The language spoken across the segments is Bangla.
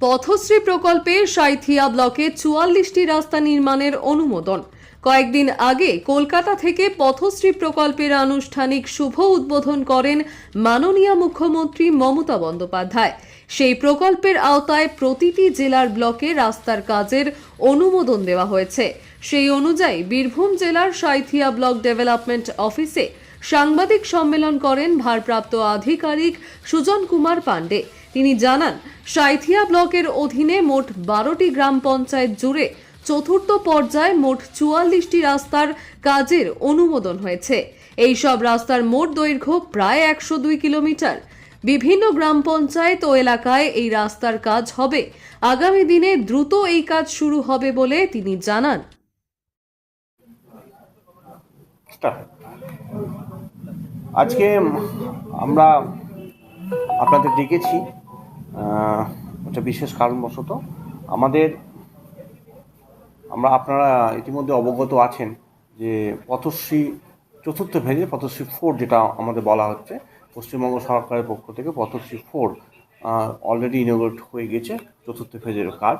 পথশ্রী প্রকল্পে সাঁইথিয়া ব্লকে চুয়াল্লিশটি রাস্তা নির্মাণের অনুমোদন। কয়েকদিন আগে কলকাতা থেকে পথশ্রী প্রকল্পের আনুষ্ঠানিক শুভ উদ্বোধন করেন মাননীয় মুখ্যমন্ত্রী মমতা বন্দ্যোপাধ্যায়। সেই প্রকল্পের আওতায় প্রতিটি জেলার ব্লকে রাস্তার কাজের অনুমোদন দেওয়া হয়েছে। সেই অনুযায়ী বীরভূম জেলার সাঁইথিয়া ব্লক ডেভেলপমেন্ট অফিসে সাংবাদিক সম্মেলন করেন ভারপ্রাপ্ত আধিকারিক সুজন কুমার পাণ্ডে। তিনি জানান, সাঁইথিয়া ব্লকের অধীনে মোট বারোটি গ্রাম পঞ্চায়েত জুড়ে চতুর্থ পর্যায়ে মোট চুয়াল্লিশটি রাস্তার কাজের অনুমোদন হয়েছে। এই সব রাস্তার মোট দৈর্ঘ্য প্রায় একশো দুই কিলোমিটার। বিভিন্ন গ্রাম পঞ্চায়েত ও এলাকায় এই রাস্তার কাজ হবে। আগামী দিনে দ্রুত এই কাজ শুরু হবে বলে তিনি জানান। আজকে আমরা আপনাদের ডেকেছি। একটা বিশেষ কারণবশত আমাদের, আমরা আপনারা ইতিমধ্যে অবগত আছেন যে পথশ্রী চতুর্থ ফেজে পথশ্রী ফোর যেটা আমাদের বলা হচ্ছে, পশ্চিমবঙ্গ সরকারের পক্ষ থেকে পথশ্রী ফোর অলরেডি ইনোগ্রেট হয়ে গেছে চতুর্থ ফেজের কাজ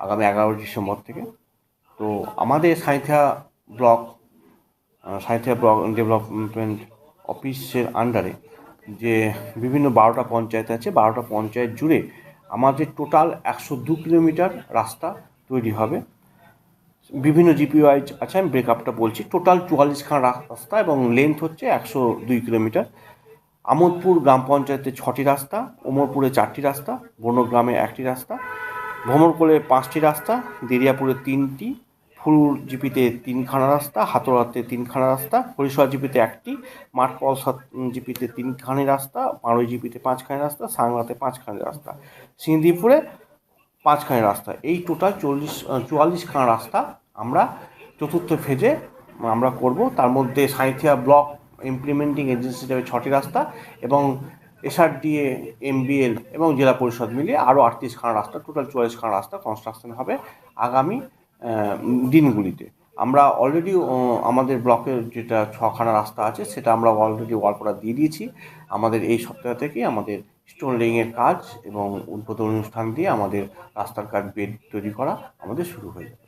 আগামী এগারো ডিসেম্বর থেকে। তো আমাদের Sainthia block Sainthia block development অফিসের আন্ডারে যে বিভিন্ন বারোটা পঞ্চায়েত আছে, বারোটা পঞ্চায়েত জুড়ে আমাদের টোটাল একশো দু কিলোমিটার রাস্তা তৈরি হবে। বিভিন্ন জিপিওয়াইজ আছে, আমি ব্রেকআপটা বলছি। টোটাল চুয়াল্লিশখানা রাস্তা এবং লেন্থ হচ্ছে একশো দুই কিলোমিটার। আমোদপুর গ্রাম পঞ্চায়েতে ছটি রাস্তা, ওমরপুরে চারটি রাস্তা, বনগ্রামে একটি রাস্তা ভ্রমরকোলে পাঁচটি রাস্তা, দেরিয়াপুরে তিনটি ফুলুর জিপিতে তিনখানা রাস্তা, হাতোড়াতে তিনখানা রাস্তা হরিশোয়া জিপিতে একটি মাঠ মাঠপলসা জিপিতে তিনখানি রাস্তা পাড়ই জিপিতে পাঁচখানি রাস্তা, সাংলাতে পাঁচখানি রাস্তা, সিন্দিপুরে পাঁচখানি রাস্তা। এই টোটাল চল্লিশ, চুয়াল্লিশখানা রাস্তা আমরা চতুর্থ ফেজে আমরা করব। তার মধ্যে সাঁইথিয়া ব্লক ইমপ্লিমেন্টিং এজেন্সি হিসেবে ছটি রাস্তা এবং এসআরডিএ এমবিএল এবং জেলা পরিষদ মিলিয়ে আরও আটত্রিশখানা রাস্তা, টোটাল চুয়াল্লিশখানা রাস্তা কনস্ট্রাকশন হবে আগামী দিনগুলিতে। আমরা অলরেডি আমাদের ব্লকের যেটা ছখানা রাস্তা আছে, সেটা আমরা অলরেডি ওয়ালপোড়া দিয়ে দিয়েছি। আমাদের এই সপ্তাহ থেকে আমাদের স্টোন লেইংয়ের কাজ এবং উদ্বোধন অনুষ্ঠান দিয়ে আমাদের রাস্তার কাজ বেড তৈরি করা আমাদের শুরু হয়ে যাবে।